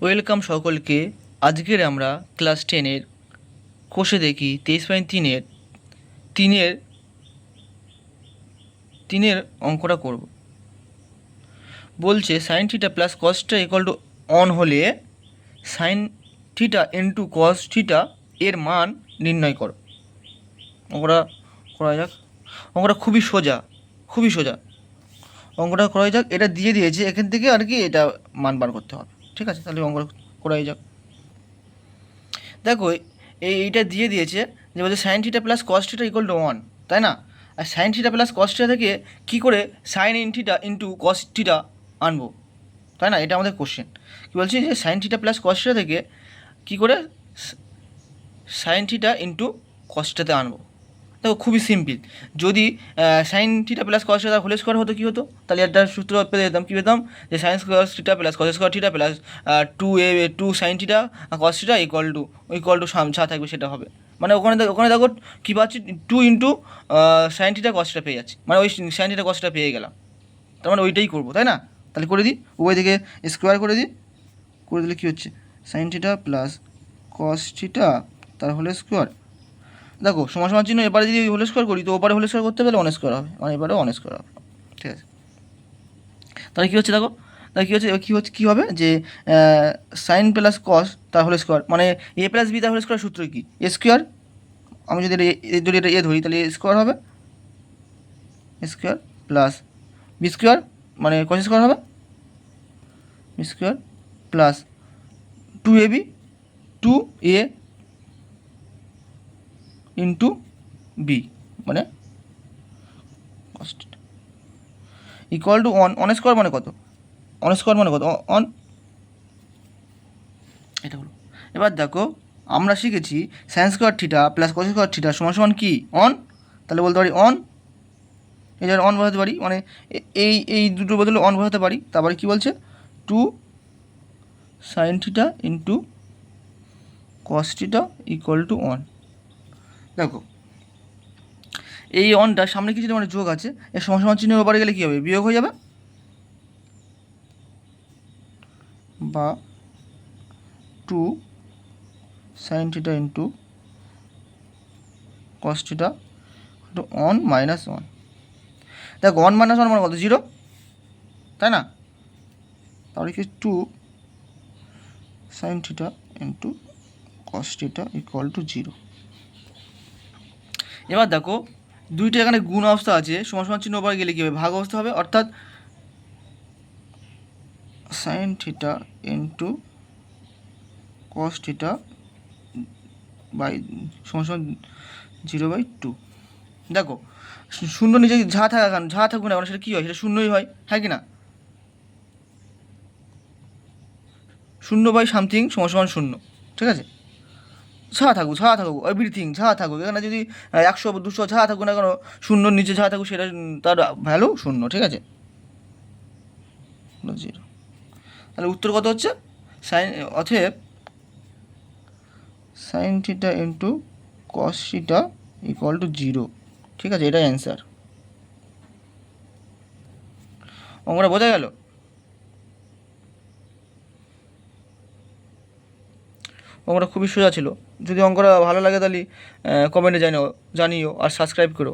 Welcome সকলকে। আজকের আমরা ক্লাস টেনের কোষে দেখি তেইশ পয়েন্ট তিনের তিনের তিনের অঙ্কটা করব। বলছে সাইন থিটা প্লাস কসটা ইকুয়াল টু অন হলে sine theta into cos theta এর মান নির্ণয় করো। অঙ্কটা করা যাক। অঙ্কটা খুবই সোজা খুবই সোজা। অঙ্কটা করা যাক, এটা দিয়ে দিয়েছে, এখান থেকে আর কি এটা মান বার করতে হবে। ঠিক আছে? তাহলে অঙ্কটা করাই যাক। দেখো এই এইটা দিয়ে দিয়েছে যে বলছে sine theta plus cos theta equal to one তাই না? আর sine theta plus cos theta থেকে কী করে sine in theta into cos theta আনব? তাই না? এটা আমাদের কোশ্চেন কী বলছি? যে sine theta plus cos theta থেকে কী করে সাইন থিটা ইন্টু কসটাতে আনব? দেখো খুবই সিম্পল। যদি sine theta plus cos theta whole square হতো, কী হতো? তাহলে একটা সূত্র পেয়ে যেতাম, কী পেতাম? যে sine square theta plus cos square theta plus two A two sine theta cos theta equal to equal to sum যা থাকবে সেটা হবে। মানে ওখানে ওখানে দেখো কী পাচ্ছি? Two into sine theta cos theta পেয়ে যাচ্ছি। মানে ওই সাইন থিটা কস থিটা পেয়ে গেলাম। তার মানে ওইটাই করব, তাই না? তাহলে করে দিই, উভয় দিকে স্কোয়ার করে দিই, করে দিলে কী হচ্ছে? Sine theta plus cos theta তার হোল স্কোয়ার দেখো, সমান সমান চিহ্ন, এবারে যদি হোল স্কোয়ার করি, তো ওপারে হোল স্কোয়ার করতে পারলে অন স্কোয়ার হবে। মানে এবারে অন স্কোয়ার হবে। ঠিক আছে? তাহলে কী হচ্ছে দেখো? তাহলে কী হচ্ছে? কী হচ্ছে, কী হবে? যে সাইন প্লাস কস তার হোল স্কোয়ার মানে এ প্লাস বি তার হোল স্কোয়ার সূত্র কি? এ স্কোয়ার আমি যদি এটা যদি এটা এ ধরি, তাহলে এ স্কোয়ার হবে। স্কোয়ার প্লাস বি স্কোয়ার মানে কস স্কোয়ার হবে? B square plus two A B two A into B মানে equal to one one square মানে কত? অন স্কোয়ার মানে কত? অন এটা হলো এবার দেখো, আমরা শিখেছি sine square theta plus cos square theta সমান সমান কি? অন তাহলে বলতে পারি অন এই যে অন বোঝাতে পারি মানে এই এই দুটোর বদলে অন বোঝাতে পারি, তারপরে কি বলছে? Two sine theta into cos theta equal to one দেখো, এই অনটা সামনে কিছু মানে যোগ আছে, এর সমান চিহ্নের ওপারে গেলে কী হবে? বিয়োগ হয়ে যাবে? বা two sine theta into cos theta to one minus one দেখো ওয়ান মাইনাস ওয়ান মানে কত? জিরো তাই না? তাহলে কি two sine theta into cos theta equal to zero এবার দেখো, দুইটা এখানে গুণ অবস্থা আছে, সমান সমান চিহ্ন ওপরে গেলে কী হবে? ভাগ অবস্থা হবে, অর্থাৎ sine theta into cos theta by সমান সমান জিরো বাই টু দেখো, শূন্য নিচে যা থাকা কেন যা থাকুক না সেটা কী হয়? সেটা শূন্যই হয় হ্যাঁ কি না? শূন্য বাই সামথিং সমান সমান শূন্য, ঠিক আছে? যা থাকুক ছাড়া থাকুক এভরিথিং যা থাকুক। এখানে যদি একশো, দুশো যা থাকুক না কেন, শূন্যর নিচে যা থাকুক, সেটা তার ভ্যালু শূন্য, ঠিক আছে? জিরো তাহলে উত্তর কত হচ্ছে? সাইন অতএব sine theta into cos theta equal to zero ঠিক আছে, এটাই অ্যান্সার অঙ্কটা বোঝা গেল? অঙ্কটা খুবই সোজা ছিল। যদি অঙ্কটা ভালো লাগে তাহলে কমেন্টে জানিও জানিও আর সাবস্ক্রাইব করো।